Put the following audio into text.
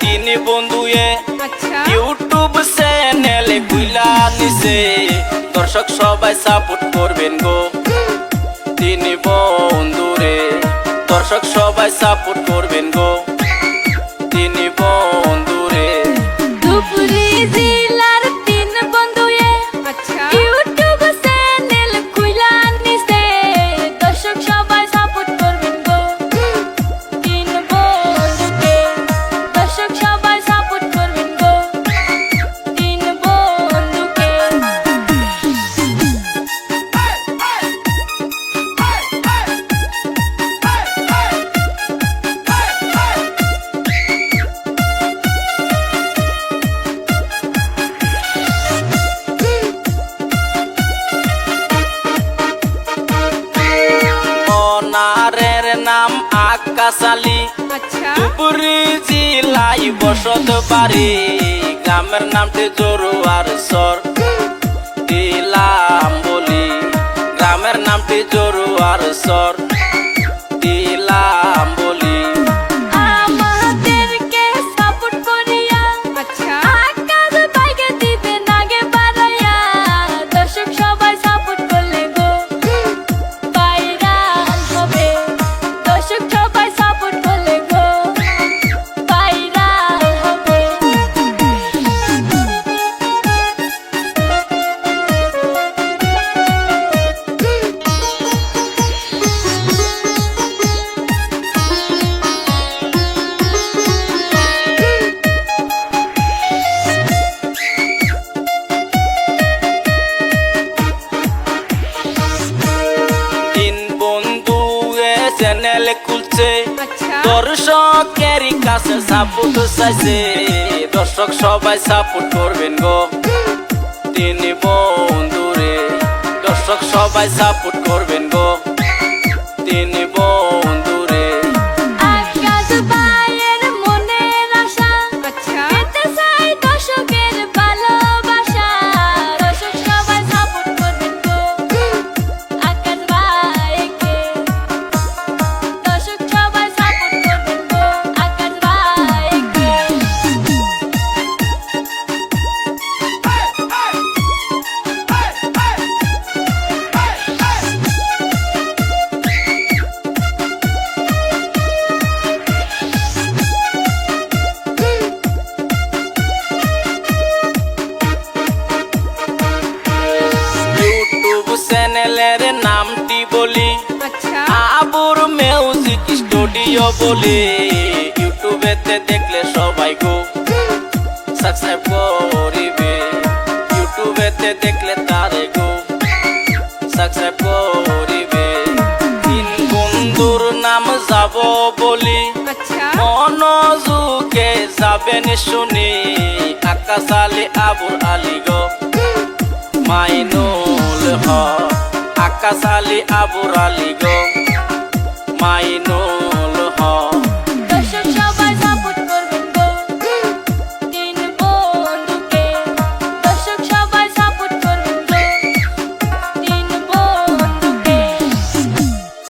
তিন বন্ধুয়ে। আচ্ছা। ইউটিউব চ্যানেলে গুলা নিছে দর্শক সবাই সাপোর্ট করবেন গো। তিন বন্ধুরে। দর্শক আকাশ আলী আচ্ছা জেলায় বসত পারি গ্রামের নামটি জরুয়ার সর দিলাম বলি গ্রামের নামটি জরুয়ার সর দর্শকের কাছে সাপোর্ট চাইছে। দর্শক, সবাই সাপোর্ট করবেন গো। তিনি বন্ধুরে দর্শক, সবাই সাপোর্ট করবেন গো। তিনি বন্ধুরে চ্যানেলের নামটি বলি। আচ্ছা। আবুর মিউজিক স্টুডিও বলি। ইউটিউবেতে দেখলে সবাই গো। সাবস্ক্রাইব করিবে। ইউটিউবেতে দেখলে তারে গো। সাবস্ক্রাইব করিবে। তিন বন্ধুর নাম যাব বলি। আচ্ছা। মনোযোগে যাবেন শুনি। আকাশ আলী আবুর আলী গো। মাইনুল হক। আকাশ আলী আবুর আলী গো মাইনুল